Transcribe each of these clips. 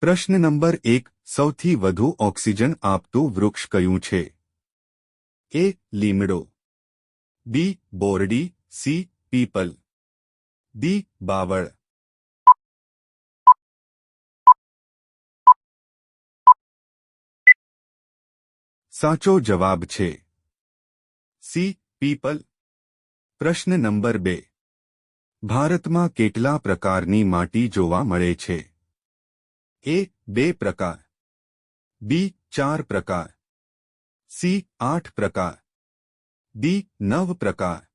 પ્રશ્ન નંબર એક, સૌથી વધુ ઓક્સિજન આપતું વૃક્ષ કયું છે? એ, લીમડો. બી, બોરડી. સી, પીપલ. ડી, બાવળ. સાચો જવાબ છે. C, people. પ્રશ્ન નંબર બે. ભારતમાં કેટલા પ્રકારની માટી જોવા મળે છે? એ બે પ્રકાર. બી ચાર પ્રકાર. સી આઠ પ્રકાર. ડી નવ પ્રકાર.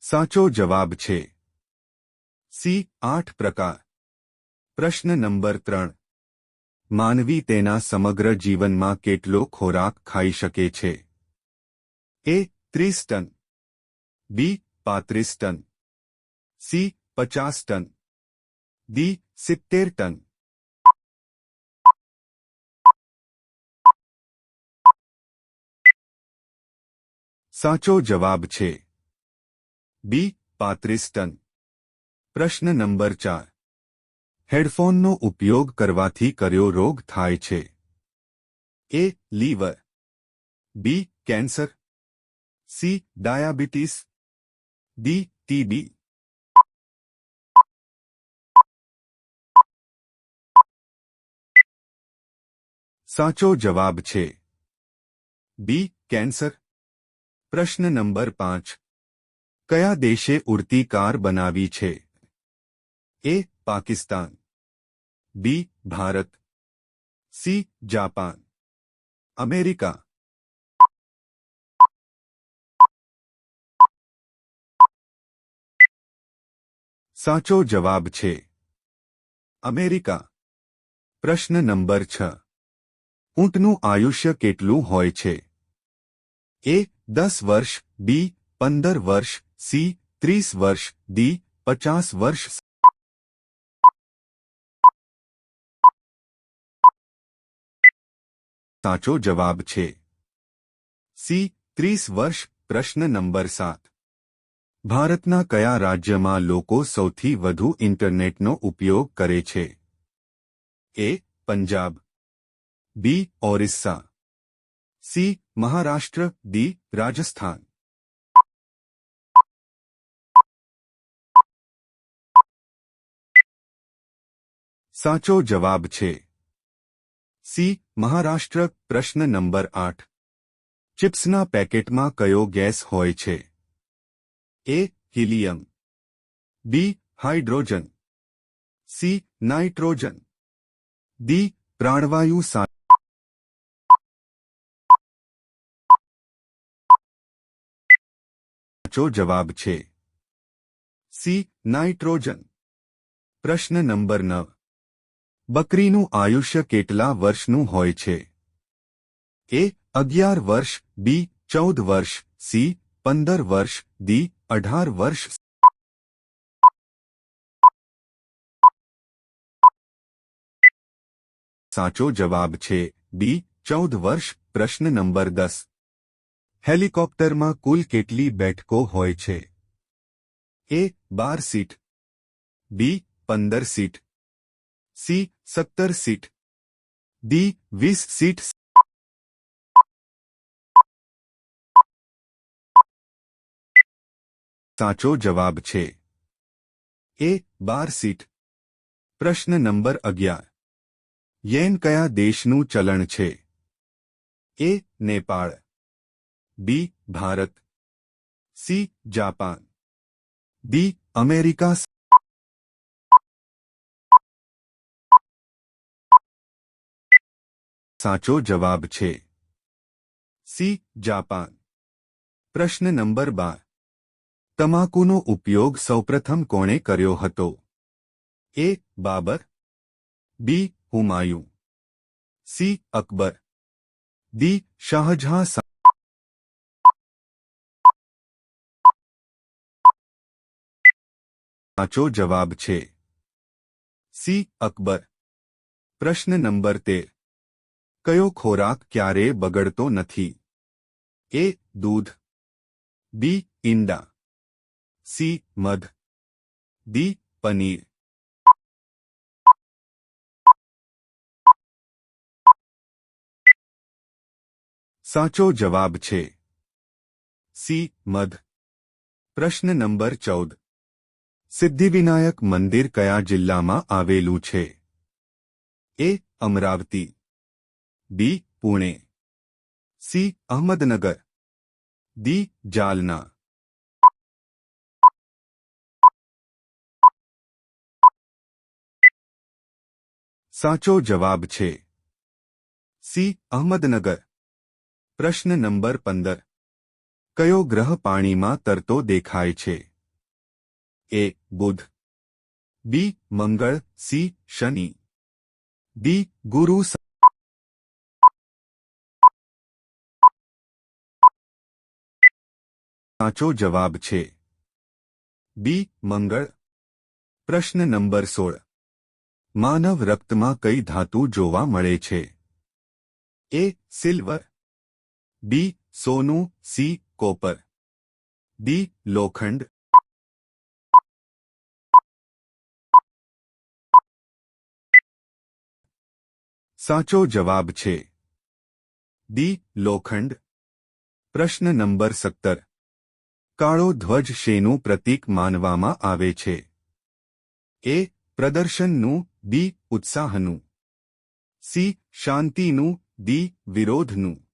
સાચો જવાબ છે. સી આઠ પ્રકાર. પ્રશ્ન નંબર ત્રણ. માનવી તેના સમગ્ર જીવનમાં કેટલો ખોરાક ખાઈ શકે છે? એ ત્રીસ ટન. બી પાંત્રીસ ટન. સી, પચાસ ટન. ડી, સિત્તેર ટન. સાચો જવાબ છે. બી, પાંત્રીસ ટન. પ્રશ્ન નંબર ચાર. હેડફોનનો ઉપયોગ કરવાથી કર્યો રોગ થાય છે? A, liver. B, cancer. C, diabetes. D TB સાચો જવાબ છે બી કેન્સર પ્રશ્ન નંબર પાંચ કયા દેશે ઉડતી કાર બનાવી છે A Pakistan B Bharat C Japan America સાચો જવાબ છે. અમેરિકા. પ્રશ્ન નંબર છ. ઊંટનું આયુષ્ય કેટલું હોય છે? એ, દસ વર્ષ, બી, પંદર વર્ષ, સી, ત્રીસ વર્ષ, ડી, પચાસ વર્ષ સાચો જવાબ છે. સી, ત્રીસ વર્ષ, પ્રશ્ન નંબર સાત. ભારતના કયા રાજ્યમાં લોકો સૌથી વધુ ઇન્ટરનેટનો ઉપયોગ કરે છે? A, Punjab. B, Orissa. C, Maharashtra. D, Rajasthan. સાચો જવાબ છે. સી, મહારાષ્ટ્ર. પ્રશ્ન નંબર આઠ. ચિપ્સના પેકેટમાં કયો ગેસ હોય છે? A helium B hydrogen C nitrogen D પ્રાણવાયુ સાચો જવાબ છે સી નાઇટ્રોજન પ્રશ્ન નંબર નવ બકરીનું આયુષ્ય કેટલા વર્ષનું હોય છે એ અગિયાર વર્ષ બી ચૌદ વર્ષ સી પંદર વર્ષ ડી અઢાર વર્ષ સાચો જવાબ છે બી ચૌદ વર્ષ પ્રશ્ન નંબર દસ હેલિકોપ્ટરમાં કુલ કેટલી બેઠકો હોય છે એ બાર સીટ બી પંદર સીટ સી સત્તર સીટ ડી વીસ સીટ સાચો જવાબ છે એ બાર સીટ પ્રશ્ન નંબર અગિયાર યેન કયા દેશનું ચલણ છે A Nepal B Bharat C Japan D America સાચો જવાબ છે સી જાપાન પ્રશ્ન નંબર બાર તમાકુનો ઉપયોગ સૌપ્રથમ કોણે કર્યો હતો? A Babar, B Humayun, C Akbar D Shahjahan સાચો જવાબ છે. સી અકબર. પ્રશ્ન નંબર તેર. કયો ખોરાક ક્યારે બગડતો નથી? એ દૂધ, બી ઈંડા. સી મધ ડી પનીર સાચો જવાબ છે સી મધ પ્રશ્ન નંબર ચૌદ સિદ્ધિવિનાયક મંદિર કયા જિલ્લામાં આવેલું છે A Amravati B Pune C Ahmednagar D Jalna સાચો જવાબ છે. સી. અહમદનગર. પ્રશ્ન નંબર પંદર. કયો ગ્રહ પાણીમાં તરતો દેખાય છે? A. Budh. B. Mangal. C. Shani. D. Guru સાચો જવાબ છે. બી. મંગળ. પ્રશ્ન નંબર સોળ. માનવ રક્તમાં કઈ ધાતુ જોવા મળે છે? એ સિલ્વર બી સોનું. સી કોપર ડી લોખંડ. સાચો જવાબ છે. ડી લોખંડ. પ્રશ્ન નંબર સત્તર. કાળો ધ્વજ શેનું પ્રતીક માનવામાં આવે છે? એ પ્રદર્શનનું. બી ઉત્સાહનું. સી શાંતિનું ડી વિરોધનું.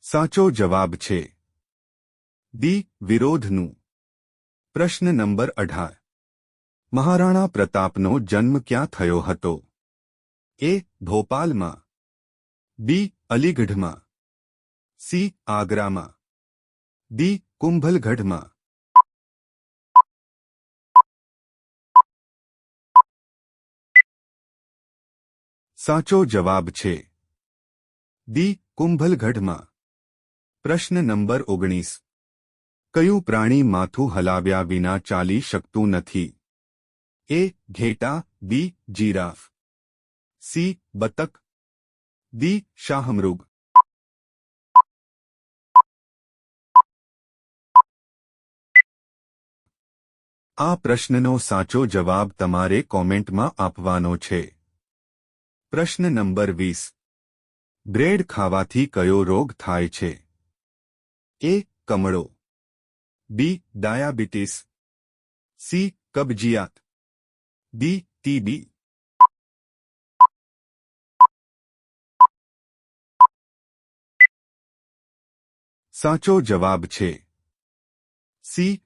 સાચો જવાબ છે. ડી વિરોધનું. પ્રશ્ન નંબર અઢાર. મહારાણા પ્રતાપનો જન્મ ક્યાં થયો હતો? એ ભોપાલમાં. બી અલીગઢમાં. સી આગ્રામાં. ડી કુંભલગઢમાં સાચો જવાબ છે ડી કુંભલગઢમાં પ્રશ્ન નંબર ઓગણીસ કયું પ્રાણી માથું હલાવ્યા વિના ચાલી શકતું નથી એ ઘેટા બી જીરાફ સી બતક દી શાહમૃગ આ પ્રશ્નનો સાચો જવાબ તમારે કોમેન્ટમાં આપવાનો છે. પ્રશ્ન નંબર વીસ. બ્રેડ ખાવાથી કયો રોગ થાય છે? એ, કમળો. B, diabetes. સી, કબજિયાત. D, TB. સાચો જવાબ છે. સી